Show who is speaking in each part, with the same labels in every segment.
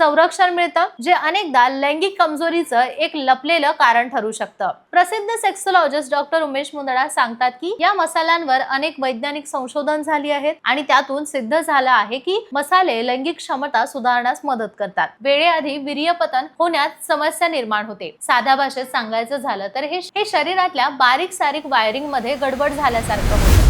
Speaker 1: संरक्षण मिळतं जे अनेकदा लैंगिक कमजोरीचं एक लपलेलं कारण ठरू शकतं. प्रसिद्ध सेक्सोलॉजिस्ट डॉक्टर उमेश मुंदडा सांगतात की या मसाल्यांवर अनेक वैज्ञानिक संशोधन झाली आहेत आणि त्यातून सिद्ध झालं आहे की मसाले लैंगिक क्षमता सुधारण्यास मदत करतात. वेळेआधी वीर्यपतन होण्यात समस्या निर्माण होते. साध्या भाषेत सांगायचं झालं तर हे हे शरीरातल्या बारीक सारीक वायरिंगमध्ये गडबड झाल्यासारखं होतं.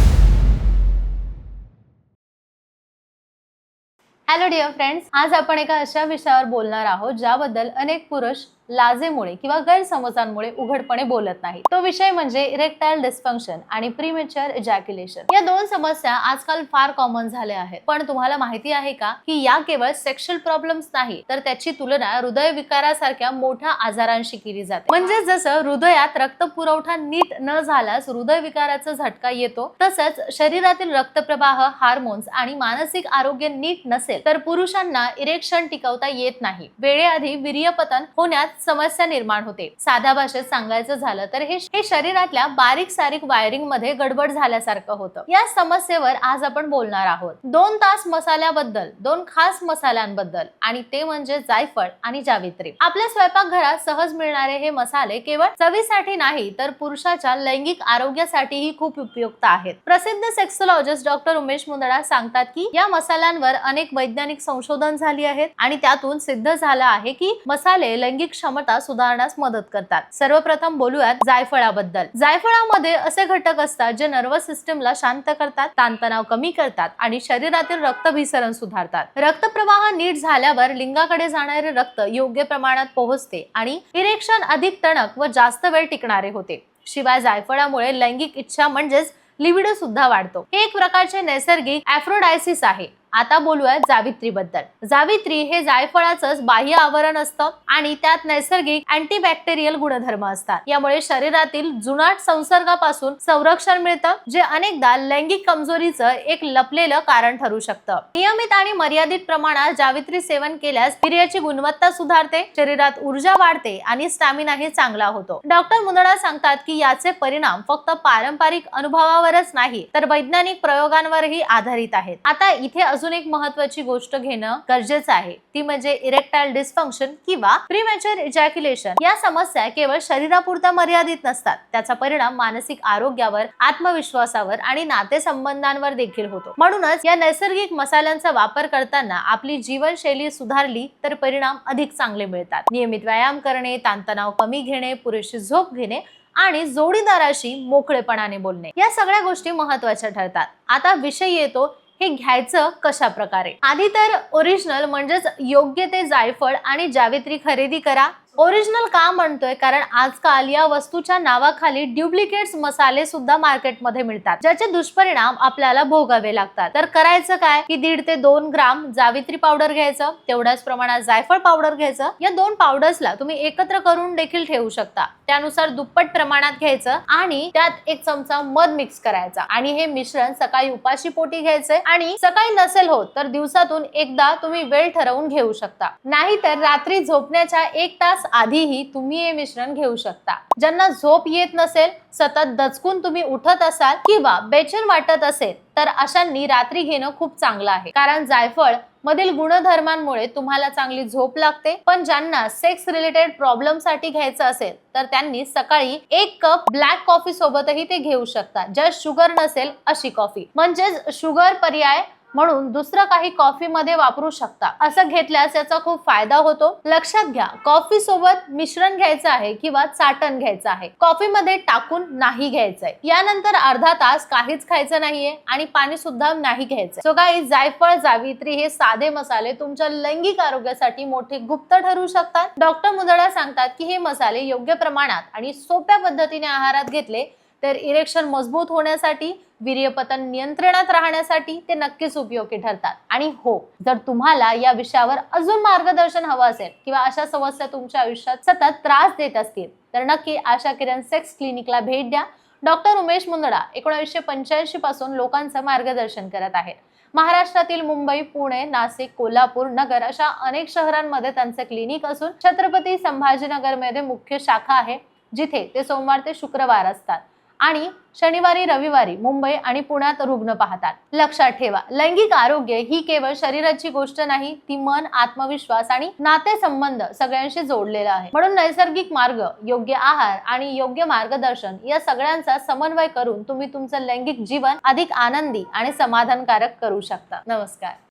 Speaker 1: हॅलो डिअर फ्रेंड्स आज आपण एका अशा विषयावर बोलणार आहोत ज्याबद्दल अनेक पुरुष लाजेमुळे किंवा गैरसमजांमुळे उघडपणे बोलत नाही. तो विषय म्हणजे इरेक्टाईल डिस्फंक्शन आणि प्रीमेच्युअर इजॅक्युलेशन या दोन समस्या आजकाल फार कॉमन झाल्या आहेत. पण तुम्हाला माहिती आहे का की या केवळ सेक्शुअल प्रॉब्लेम्स नाही तर त्याची तुलना हृदयविकारासारख्या मोठ्या आजारांशी केली जाते. म्हणजे जसं हृदयात रक्त पुरवठा नीट न झाल्यास हृदयविकाराचा झटका येतो तसंच शरीरातील रक्तप्रवाह हार्मोन्स आणि मानसिक आरोग्य नीट नसेल तर पुरुषांना इरेक्शन टिकवता येत नाही. वेळेआधी वीर्यपतन होण्यात समस्या निर्माण होते. साध्या भाषेत सांगायचं झालं तर हे हे शरीरातल्या बारीक सारीक वायरिंगमध्ये गडबड झाल्यासारखं होतं. या समस्येवर आज आपण बोलणार आहोत. दोन तास मसाल्याबद्दल दोन खास मसाल्यांबद्दल आणि ते म्हणजे जायफळ आणि जावित्री. आपल्या स्वयंपाकघरात सहज मिळणारे हे मसाले केवळ चवीसाठी नाही तर पुरुषाच्या लैंगिक आरोग्यासाठीही खूप उपयुक्त आहेत. प्रसिद्ध सेक्सोलॉजिस्ट डॉक्टर उमेश मुंदडा सांगतात की या मसाल्यांवर अनेक वैज्ञानिक संशोधन झाली आहेत आणि त्यातून सिद्ध झालं आहे की मसाले लैंगिक क्षमता सुधारण्यास मदत करतात. सर्वप्रथम बोलूयात जायफळाबद्दल. जायफळामध्ये असे घटक असतात जे नर्वस सिस्टमला शांत करतात ताणतणाव कमी करतात आणि शरीरातील रक्तभिसरण सुधारतात. रक्तप्रवाह नीट झाल्यावर लिंगाकडे जाणारे रक्त योग्य प्रमाणात पोहोचते आणि इरेक्शन अधिक टणक व जास्त वेळ टिकणारे होते. शिवाय जायफळामुळे लैंगिक इच्छा म्हणजेच लिबिडो सुद्धा वाढतो. हे एक प्रकारचे नैसर्गिक ऍफ्रोडायसिस आहे. आता बोलूया जावित्रीबद्दल. जावित्री हे जायफळाचंच बाह्य आवरण असतं आणि त्यात नैसर्गिक अँटीबॅक्टेरियल गुणधर्म असतात. यामुळे शरीरातील जुनाट संसर्गापासून संरक्षण मिळतं जे अनेकदा लैंगिक कमजोरीचं एक लपलेलं कारण ठरू शकतं. नियमित आणि मर्यादित प्रमाणात जावित्री सेवन केल्यास वीर्याची गुणवत्ता सुधारते शरीरात ऊर्जा वाढते आणि स्टॅमिनाही चांगला होतो. डॉक्टर मुंदडा सांगतात की याचे परिणाम फक्त पारंपरिक अनुभवावरच नाही तर वैज्ञानिक प्रयोगांवरही आधारित आहेत. आता इथे अजून एक महत्वाची गोष्ट घेणं गरजेचं आहे. ती म्हणजे इरेक्टाईल डिस्फंक्शन किंवा प्रीमॅच्युअर इजॅक्युलेशन या समस्या केवळ शरीरापुरता मर्यादित नसतात. त्याचा परिणाम मानसिक आरोग्यावर आत्मविश्वासावर आणि नातेसंबंधांवर देखील होतो. म्हणूनच या नैसर्गिक मसाल्यांचा वापर करताना आपली जीवनशैली सुधारली तर परिणाम अधिक चांगले मिळतात. नियमित व्यायाम करणे ताणतणाव कमी घेणे पुरेशी झोप घेणे आणि जोडीदाराशी मोकळेपणाने बोलणे. या सगळ्या गोष्टी महत्त्वाच्या ठरतात. आता विषय येतो हे घ्यायचं कशा प्रकारे आधी तर ओरिजिनल म्हणजेच योग्य ते जायफळ आणि जावित्री खरेदी करा. ओरिजिनल का म्हणतोय? कारण आजकाल या वस्तूच्या नावाखाली ड्युप्लिकेट्स मसाले सुद्धा मार्केटमध्ये मिळतात ज्याचे दुष्परिणाम आपल्याला भोगावे लागतात. तर करायचं काय? की दीड ते दोन ग्राम जावित्री पावडर घ्यायचं तेवढ्याच प्रमाणात जायफळ पावडर घ्यायचं. या दोन पावडर्सला तुम्ही एकत्र करून देखील ठेवू शकता. त्यानुसार दुप्पट प्रमाणात घ्यायचं आणि त्यात एक चमचा मध मिक्स करायचा. आणि हे मिश्रण सकाळी उपाशी पोटी घ्यायचंय आणि सकाळी नसेल होत तर दिवसातून एकदा तुम्ही वेळ ठरवून घेऊ शकता. नाहीतर रात्री झोपण्याच्या एक तास आधीही तुम्ही हे मिश्रण घेऊ शकता. ज्यांना झोप येत नसेल सतत दचकून तुम्ही उठत असाल किंवा बेचैन वाटत असेल तर अशांनी रात्री घेणं खूप चांगलं आहे. कारण जायफळ मधील गुणधर्मांमुळे तुम्हाला चांगली झोप लागते. पण ज्यांना सेक्स रिलेटेड प्रॉब्लेमसाठी घ्यायचं असेल तर त्यांनी सकाळी एक कप ब्लॅक कॉफी सोबतही ते घेऊ शकतात ज्यात शुगर नसेल अशी कॉफी म्हणजेच शुगर पर्याय म्हणून दुसरं काही कॉफी मध्ये वापरू शकता. असं घेतल्यास याचा खूप फायदा होतो. लक्षात घ्या कॉफी सोबत मिश्रण घ्यायचं आहे किंवा चाटण घ्यायचं आहे. कॉफी मध्ये टाकून नाही घ्यायचंय. यानंतर अर्धा तास काहीच खायचं नाहीये आणि पाणी सुद्धा नाही घ्यायचं सो काही जायफळ जावित्री हे साधे मसाले तुमच्या लैंगिक आरोग्यासाठी मोठे गुप्त ठरू शकतात. डॉक्टर मुदडा सांगतात की हे मसाले योग्य प्रमाणात आणि सोप्या पद्धतीने आहारात घेतले तर इरेक्शन मजबूत होण्यासाठी वीर्यपतन नियंत्रणात राहण्यासाठी ते नक्कीच उपयोगी ठरतात. आणि हो जर तुम्हाला या विषयावर अजून मार्गदर्शन हवं असेल किंवा अशा समस्या तुमच्या आयुष्यात सतत त्रास देत असतील तर नक्की आशा किरण सेक्स क्लिनिकला भेट द्या. डॉक्टर उमेश मुंदडा एकोणीसशे पंच्याऐंशी पासून लोकांचं मार्गदर्शन करत आहेत. महाराष्ट्रातील मुंबई पुणे नाशिक कोल्हापूर नगर अशा अनेक शहरांमध्ये त्यांचं क्लिनिक असून छत्रपती संभाजीनगरमध्ये मुख्य शाखा आहे जिथे ते सोमवार ते शुक्रवार असतात. आणि शनिवारी रविवारी मुंबई आणि पुण्यात रुग्ण पाहतात. लक्षात ठेवा लैंगिक आरोग्य ही केवळ शरीराची गोष्ट नाही ती मन आत्मविश्वास आणि नातेसंबंध सगळ्यांशी जोडलेला आहे. म्हणून नैसर्गिक मार्ग योग्य आहार आणि योग्य मार्गदर्शन या सगळ्यांचा समन्वय करून तुम्ही तुमचं लैंगिक जीवन अधिक आनंदी आणि समाधानकारक करू शकता. नमस्कार.